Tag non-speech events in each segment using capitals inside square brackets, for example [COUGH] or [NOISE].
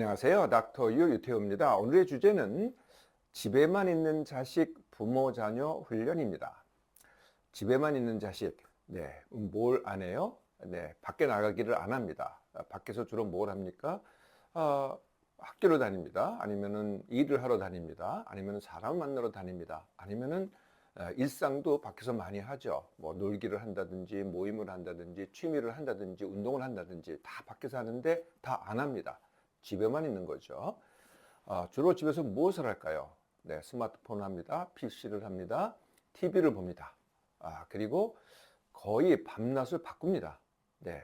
안녕하세요. 닥터 유 유태우입니다. 오늘의 주제는 집에만 있는 자식 부모 자녀 훈련입니다. 집에만 있는 자식, 네, 뭘 안 해요? 네, 밖에 나가기를 안 합니다. 아, 밖에서 주로 뭘 합니까? 아, 학교를 다닙니다. 아니면은 일을 하러 다닙니다. 아니면은 사람 만나러 다닙니다. 아니면은 아, 일상도 밖에서 많이 하죠. 뭐 놀기를 한다든지 모임을 한다든지 취미를 한다든지 운동을 한다든지 다 밖에서 하는데 다 안 합니다. 집에만 있는 거죠. 아, 주로 집에서 무엇을 할까요? 네, 스마트폰을 합니다. PC를 합니다. TV를 봅니다. 아, 그리고 거의 밤낮을 바꿉니다. 네.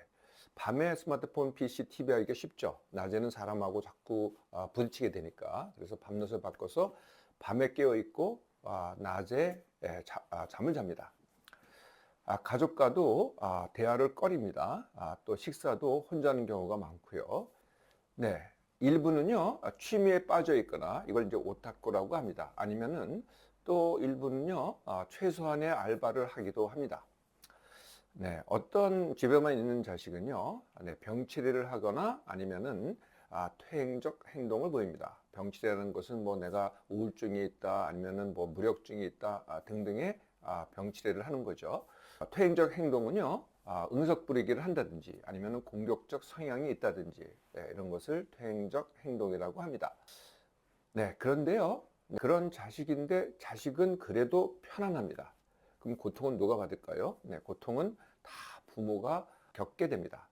밤에 스마트폰, PC, TV 하기가 쉽죠. 낮에는 사람하고 자꾸 아, 부딪히게 되니까. 그래서 밤낮을 바꿔서 밤에 깨어 있고 아, 낮에 예, 자, 아, 잠을 잡니다. 아, 가족과도 아, 대화를 꺼립니다. 아, 또 식사도 혼자 하는 경우가 많고요. 네. 일부는요, 아, 취미에 빠져 있거나 이걸 이제 오타쿠라고 합니다. 아니면은 또 일부는요, 아, 최소한의 알바를 하기도 합니다. 네. 어떤 집에만 있는 자식은요, 네, 병치레를 하거나 아니면은 아, 퇴행적 행동을 보입니다. 병치레라는 것은 뭐 내가 우울증이 있다, 아니면은 뭐 무력증이 있다 아, 등등의 아, 병치레를 하는 거죠. 아, 퇴행적 행동은요, 아, 응석 부리기를 한다든지 아니면 공격적 성향이 있다든지 네, 이런 것을 퇴행적 행동이라고 합니다. 네, 그런데요. 그런 자식인데 자식은 그래도 편안합니다. 그럼 고통은 누가 받을까요? 네, 고통은 다 부모가 겪게 됩니다.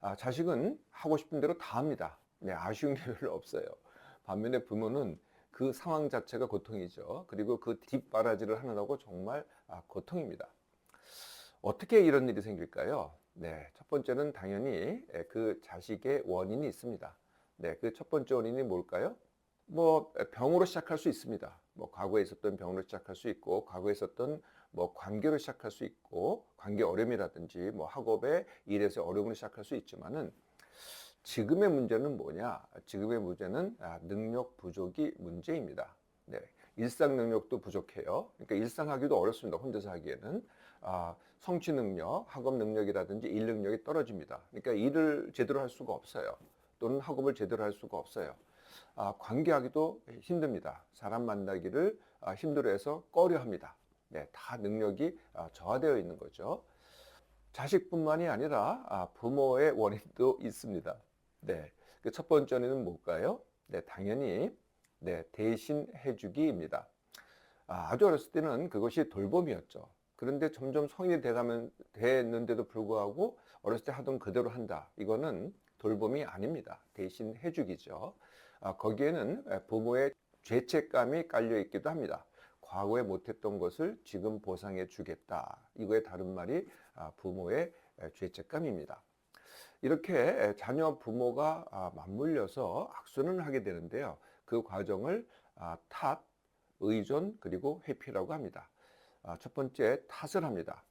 아, 자식은 하고 싶은 대로 다 합니다. 네, 아쉬운 게 별로 없어요. 반면에 부모는 그 상황 자체가 고통이죠. 그리고 그 뒷바라지를 하느라고 정말 아, 고통입니다. 어떻게 이런 일이 생길까요? 네, 첫 번째는 당연히 예, 그 자식의 원인이 있습니다. 네, 그 첫 번째 원인이 뭘까요? 뭐 병으로 시작할 수 있습니다. 뭐 과거에 있었던 병으로 시작할 수 있고 과거에 있었던 뭐 관계로 시작할 수 있고 관계 어려움이라든지 뭐 학업에 일에서 어려움을 시작할 수 있지만은 지금의 문제는 뭐냐? 지금의 문제는 아, 능력 부족이 문제입니다. 네, 일상 능력도 부족해요. 그러니까 일상하기도 어렵습니다. 혼자서 하기에는 아, 성취 능력, 학업 능력이라든지 일 능력이 떨어집니다. 그러니까 일을 제대로 할 수가 없어요. 또는 학업을 제대로 할 수가 없어요. 아, 관계하기도 힘듭니다. 사람 만나기를 아, 힘들어해서 꺼려합니다. 네, 다 능력이 아, 저하되어 있는 거죠. 자식뿐만이 아니라 아, 부모의 원인도 있습니다. 네, 그 첫 번째는 뭘까요? 네, 당연히 네, 대신 해주기입니다. 아, 아주 어렸을 때는 그것이 돌봄이었죠. 그런데 점점 성인이 돼가면 됐는데도 불구하고 어렸을 때 하던 그대로 한다. 이거는 돌봄이 아닙니다. 대신 해주기죠. 아, 거기에는 부모의 죄책감이 깔려 있기도 합니다. 과거에 못했던 것을 지금 보상해 주겠다. 이거의 다른 말이 아, 부모의 죄책감입니다. 이렇게 자녀 부모가 아, 맞물려서 악순환을 하게 되는데요. 그 과정을 아, 탓, 의존, 그리고 회피라고 합니다. 첫 번째, 탓을 합니다.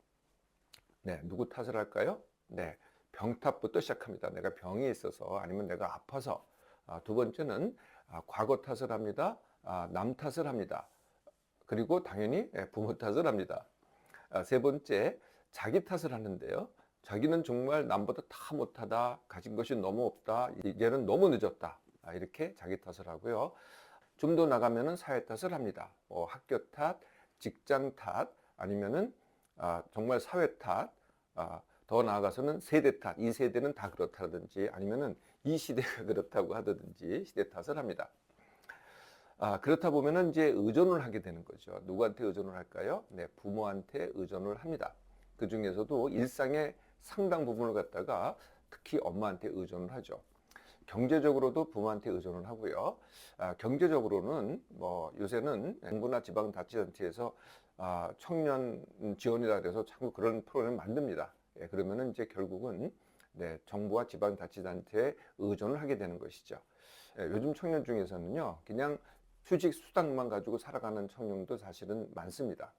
네, 누구 탓을 할까요? 네, 병 탓부터 시작합니다. 내가 병이 있어서 아니면 내가 아파서. 두 번째는 과거 탓을 합니다. 남 탓을 합니다. 그리고 당연히 예, 부모 탓을 합니다. 세 번째, 자기 탓을 하는데요. 자기는 정말 남보다 다 못하다, 가진 것이 너무 없다, 이제는 너무 늦었다. 아, 이렇게 자기 탓을 하고요. 좀 더 나가면은 사회 탓을 합니다. 뭐 학교 탓, 직장 탓, 아니면은 아, 정말 사회 탓, 아, 더 나아가서는 세대 탓, 이 세대는 다 그렇다든지 아니면은 이 시대가 [LAUGHS] 그렇다고 하든지 시대 탓을 합니다. 아, 그렇다 보면은 이제 의존을 하게 되는 거죠. 누구한테 의존을 할까요? 네, 부모한테 의존을 합니다. 그 중에서도 일상의 상당 부분을 갖다가 특히 엄마한테 의존을 하죠. 경제적으로도 부모한테 의존을 하고요. 아, 경제적으로는 뭐 요새는 정부나 지방자치단체에서 아, 청년 지원이라 그래서 자꾸 그런 프로그램을 만듭니다. 예, 그러면은 이제 결국은 네, 정부와 지방자치단체에 의존을 하게 되는 것이죠. 예, 요즘 청년 중에서는요, 그냥 휴직 수당만 가지고 살아가는 청년도 사실은 많습니다.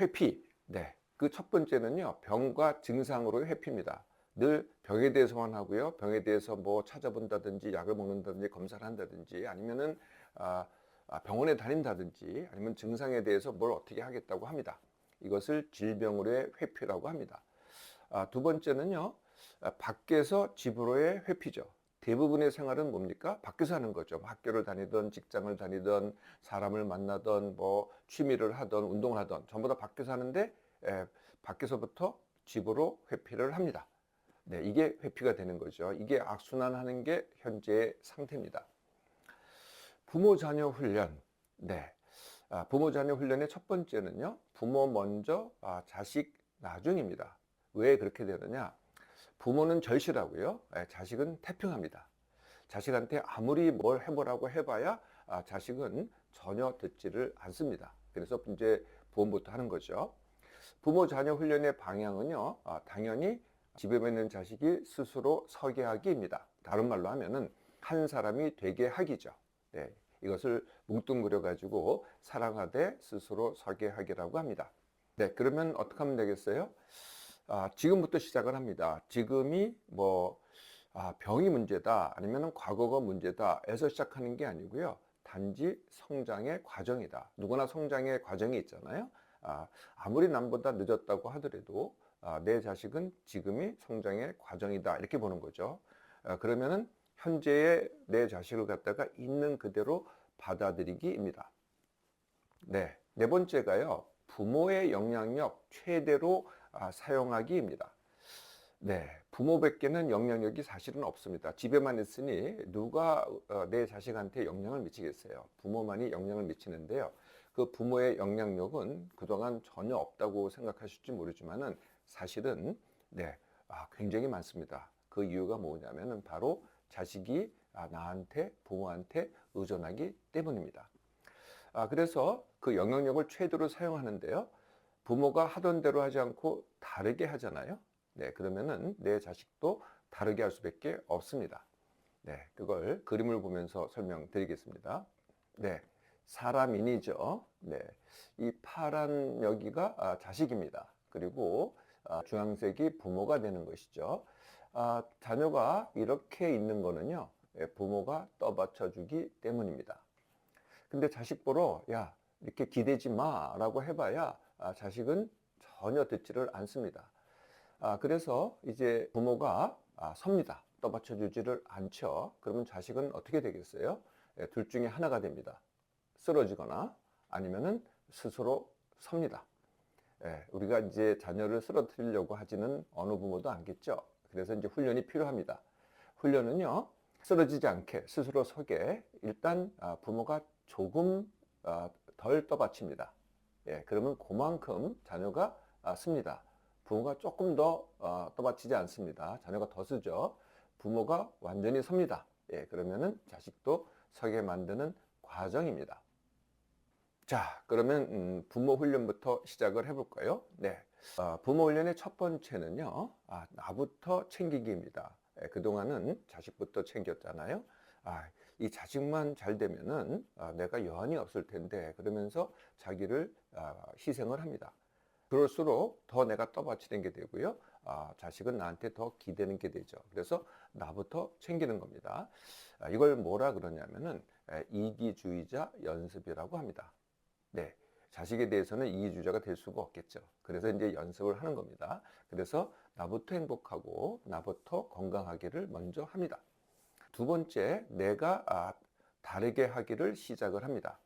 회피, 네, 그 첫 번째는요, 병과 증상으로의 회피입니다. 늘 병에 대해서만 하고요. 병에 대해서 뭐 찾아본다든지 약을 먹는다든지 검사를 한다든지 아니면은 아, 아, 병원에 다닌다든지 아니면 증상에 대해서 뭘 어떻게 하겠다고 합니다. 이것을 질병으로의 회피라고 합니다. 아, 두 번째는요. 아, 밖에서 집으로의 회피죠. 대부분의 생활은 뭡니까? 밖에서 하는 거죠. 뭐 학교를 다니던 직장을 다니던 사람을 만나던 뭐 취미를 하던 운동을 하던 전부 다 밖에서 하는데 에, 밖에서부터 집으로 회피를 합니다. 네, 이게 회피가 되는 거죠. 이게 악순환하는 게 현재의 상태입니다. 부모 자녀 훈련. 네. 아, 부모 자녀 훈련의 첫 번째는요. 부모 먼저, 아, 자식 나중입니다. 왜 그렇게 되느냐? 부모는 절실하고요. 예, 자식은 태평합니다. 자식한테 아무리 뭘 해보라고 해봐야 아, 자식은 전혀 듣지를 않습니다. 그래서 이제 보험부터 하는 거죠. 부모 자녀 훈련의 방향은요. 아, 당연히 집에만 있는 자식이 스스로 서게 하기입니다. 다른 말로 하면은 한 사람이 되게 하기죠. 네, 이것을 뭉뚱그려 가지고 사랑하되 스스로 서게 하기라고 합니다. 네, 그러면 어떻게 하면 되겠어요? 아, 지금부터 시작을 합니다. 지금이 뭐 아, 병이 문제다 아니면 과거가 문제다 에서 시작하는 게 아니고요. 단지 성장의 과정이다. 누구나 성장의 과정이 있잖아요. 아, 아무리 남보다 늦었다고 하더라도 아, 내 자식은 지금이 성장의 과정이다 이렇게 보는 거죠. 아, 그러면은 현재의 내 자식을 갖다가 있는 그대로 받아들이기입니다. 네, 네 번째가요. 부모의 영향력 최대로 아, 사용하기입니다. 네, 부모 밖에는 영향력이 사실은 없습니다. 집에만 있으니 누가 어, 내 자식한테 영향을 미치겠어요. 부모만이 영향을 미치는데요. 그 부모의 영향력은 그동안 전혀 없다고 생각하실지 모르지만은 사실은 네, 아, 굉장히 많습니다. 그 이유가 뭐냐면은 바로 자식이 아, 나한테 부모한테 의존하기 때문입니다. 아, 그래서 그 영향력을 최대로 사용하는데요. 부모가 하던 대로 하지 않고 다르게 하잖아요. 네, 그러면은 내 자식도 다르게 할 수밖에 없습니다. 네, 그걸 그림을 보면서 설명드리겠습니다. 네, 사람인이죠. 네, 이 파란 여기가 아, 자식입니다. 그리고 아, 주황색이 부모가 되는 것이죠. 아, 자녀가 이렇게 있는 거는요, 예, 부모가 떠받쳐주기 때문입니다. 근데 자식 보러, 야, 이렇게 기대지 마 라고 해봐야 아, 자식은 전혀 듣지를 않습니다. 아, 그래서 이제 부모가 아, 섭니다. 떠받쳐주지를 않죠. 그러면 자식은 어떻게 되겠어요? 예, 둘 중에 하나가 됩니다. 쓰러지거나 아니면은 스스로 섭니다. 예, 우리가 이제 자녀를 쓰러뜨리려고 하지는 어느 부모도 않겠죠. 그래서 이제 훈련이 필요합니다. 훈련은요, 쓰러지지 않게 스스로 서게 일단 아, 부모가 조금 아, 덜 떠받칩니다. 예, 그러면 그만큼 자녀가 아, 씁니다. 부모가 조금 더 어, 떠받치지 않습니다. 자녀가 더 쓰죠. 부모가 완전히 섭니다. 예, 그러면은 자식도 서게 만드는 과정입니다. 자, 그러면 음, 부모 훈련부터 시작을 해볼까요? 네, 어, 부모 훈련의 첫 번째는요, 아, 나부터 챙기기입니다. 예, 그동안은 자식부터 챙겼잖아요. 아, 이 자식만 잘 되면은 아, 내가 여한이 없을 텐데 그러면서 자기를 아, 희생을 합니다. 그럴수록 더 내가 떠받치는 게 되고요. 아, 자식은 나한테 더 기대는 게 되죠. 그래서 나부터 챙기는 겁니다. 아, 이걸 뭐라 그러냐면은 에, 이기주의자 연습이라고 합니다. 네. 자식에 대해서는 이기주의자가 될 수가 없겠죠. 그래서 이제 연습을 하는 겁니다. 그래서 나부터 행복하고 나부터 건강하기를 먼저 합니다. 두 번째, 내가 아, 다르게 하기를 시작을 합니다.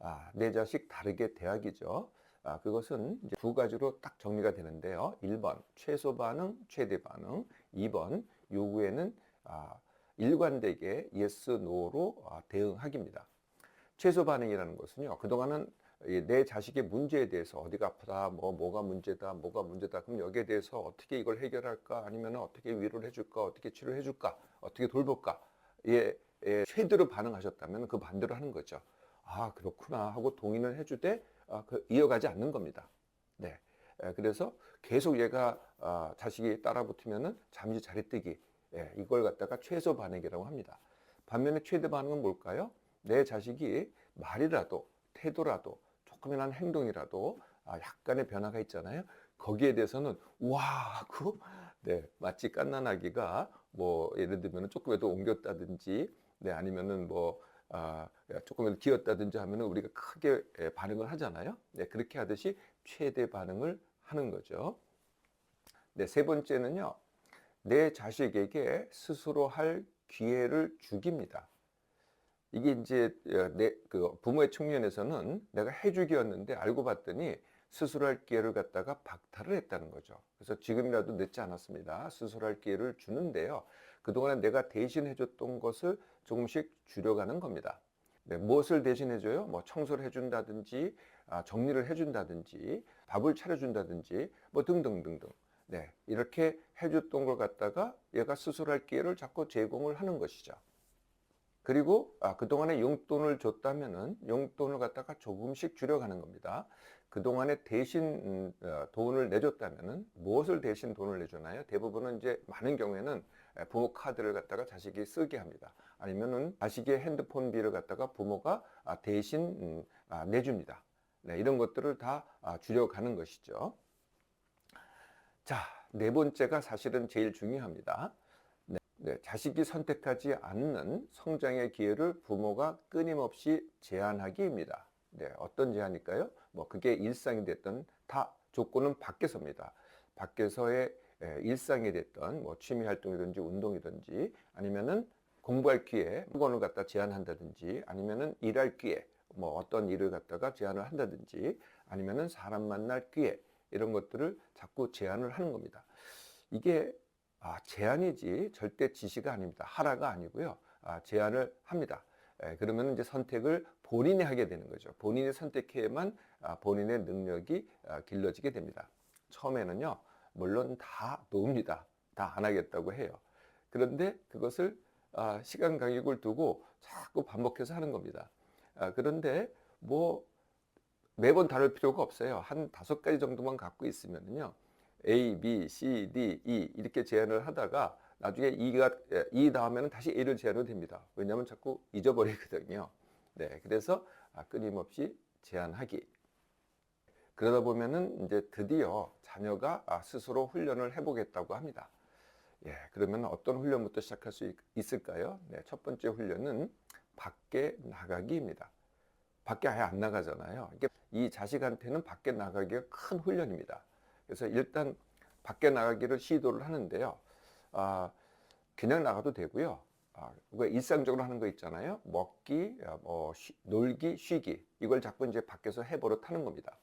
아, 내 자식 다르게 대하기죠. 아, 그것은 이제 두 가지로 딱 정리가 되는데요. 1번 최소 반응, 최대 반응. 2번 요구에는 아, 일관되게 yes, no로 아, 대응하기입니다. 최소 반응이라는 것은요. 그동안은 내 자식의 문제에 대해서 어디가 아프다, 뭐 뭐가 문제다, 뭐가 문제다. 그럼 여기에 대해서 어떻게 이걸 해결할까, 아니면 어떻게 위로를 해줄까, 어떻게 치료를 해줄까, 어떻게 돌볼까. 예, 예, 최대로 반응하셨다면 그 반대로 하는 거죠. 아 그렇구나 하고 동의는 해주되 아, 그 이어가지 않는 겁니다. 네. 에, 그래서 계속 얘가 아, 자식이 따라붙으면은 잠시 자리뜨기 예, 이걸 갖다가 최소 반응이라고 합니다. 반면에 최대 반응은 뭘까요? 내 자식이 말이라도 태도라도 조금이나 행동이라도 아, 약간의 변화가 있잖아요. 거기에 대해서는 와 하고 네 마치 깐난아기가 뭐 예를 들면 조금이라도 옮겼다든지 네 아니면은 뭐 아, 조금이라도 기었다든지 하면 우리가 크게 예, 반응을 하잖아요. 네, 그렇게 하듯이 최대 반응을 하는 거죠. 네, 세 번째는요. 내 자식에게 스스로 할 기회를 주기입니다. 이게 이제 어, 내그 부모의 측면에서는 내가 해주기였는데 알고 봤더니 스스로할 기회를 갖다가 박탈을 했다는 거죠. 그래서 지금이라도 늦지 않았습니다. 스스로할 기회를 주는데요. 그동안에 내가 대신 해줬던 것을 조금씩 줄여가는 겁니다. 네, 무엇을 대신해줘요? 뭐 청소를 해준다든지, 아, 정리를 해준다든지, 밥을 차려준다든지, 뭐 등등등등. 네, 이렇게 해줬던 걸 갖다가 얘가 스스로 할 기회를 자꾸 제공을 하는 것이죠. 그리고 아, 그동안에 용돈을 줬다면은 용돈을 갖다가 조금씩 줄여가는 겁니다. 그동안에 대신 음, 어, 돈을 내줬다면은 무엇을 대신 돈을 내주나요? 대부분은 이제 많은 경우에는 에, 부모 카드를 갖다가 자식이 쓰게 합니다. 아니면은 자식의 핸드폰비를 갖다가 부모가 아, 대신 음, 아, 내줍니다. 네, 이런 것들을 다 아, 줄여가는 것이죠. 자, 네 번째가 사실은 제일 중요합니다. 네, 네, 자식이 선택하지 않는 성장의 기회를 부모가 끊임없이 제한하기입니다. 네, 어떤 제한일까요? 뭐 그게 일상이 됐던 다 조건은 밖에서입니다. 밖에서의 에, 일상이 됐던 뭐 취미 활동이든지 운동이든지 아니면은 공부할 기회, 학원을 갖다 제한한다든지 아니면은 일할 기회, 뭐 어떤 일을 갖다가 제한을 한다든지 아니면은 사람 만날 기회 이런 것들을 자꾸 제한을 하는 겁니다. 이게 아, 제한이지 절대 지시가 아닙니다. 하라가 아니고요. 아, 제한을 합니다. 에, 그러면 이제 선택을 본인이 하게 되는 거죠. 본인이 선택해야만 아, 본인의 능력이 아, 길러지게 됩니다. 처음에는요, 물론 다 놓습니다. 다 안 하겠다고 해요. 그런데 그것을 아, 시간 간격을 두고 자꾸 반복해서 하는 겁니다. 아, 그런데 뭐 매번 다를 필요가 없어요. 한 다섯 가지 정도만 갖고 있으면요. A, B, C, D, E 이렇게 제한을 하다가 나중에 E가 E 다음에는 다시 A를 제한해도 됩니다. 왜냐하면 자꾸 잊어버리거든요. 네, 그래서 아, 끊임없이 제한하기. 그러다 보면은 이제 드디어 자녀가 아, 스스로 훈련을 해보겠다고 합니다. 예, 그러면 어떤 훈련부터 시작할 수 있- 있을까요? 네, 첫 번째 훈련은 밖에 나가기입니다. 밖에 아예 안 나가잖아요. 이게 이 자식한테는 밖에 나가기가 큰 훈련입니다. 그래서 일단 밖에 나가기를 시도를 하는데요. 아, 그냥 나가도 되고요. 아, 그 일상적으로 하는 거 있잖아요. 먹기, 아, 뭐 쉬- 놀기, 쉬기 이걸 자꾸 이제 밖에서 해버릇 하는 겁니다.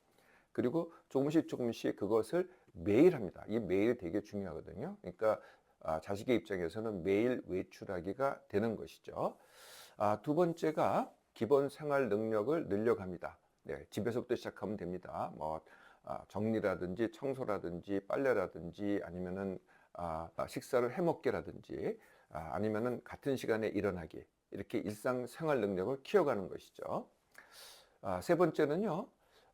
그리고 조금씩 조금씩 그것을 매일 합니다. 이 매일 되게 중요하거든요. 그러니까 아, 자식의 입장에서는 매일 외출하기가 되는 것이죠. 아, 두 번째가 기본 생활 능력을 늘려갑니다. 네, 집에서부터 시작하면 됩니다. 뭐 아, 정리라든지 청소라든지 빨래라든지 아니면은 아, 아, 식사를 해먹기라든지 아, 아니면은 같은 시간에 일어나기 이렇게 일상 생활 능력을 키워가는 것이죠. 아, 세 번째는요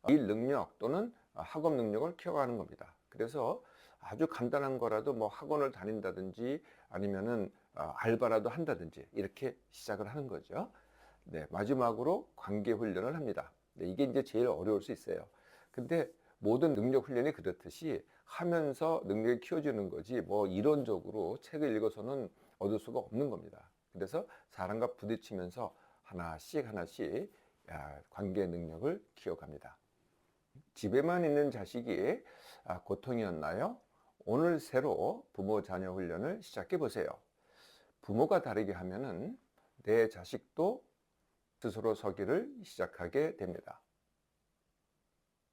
일 능력 또는 학업 능력을 키워가는 겁니다. 그래서 아주 간단한 거라도 뭐 학원을 다닌다든지 아니면은 아, 알바라도 한다든지 이렇게 시작을 하는 거죠. 네, 마지막으로 관계 훈련을 합니다. 네, 이게 이제 제일 어려울 수 있어요. 근데 모든 능력 훈련이 그렇듯이 하면서 능력이 키워지는 거지 뭐 이론적으로 책을 읽어서는 얻을 수가 없는 겁니다. 그래서 사람과 부딪히면서 하나씩 하나씩 야, 관계 능력을 키워갑니다. 집에만 있는 자식이 아, 고통이었나요? 오늘 새로 부모 자녀 훈련을 시작해 보세요. 부모가 다르게 하면은 내 자식도 스스로 서기를 시작하게 됩니다.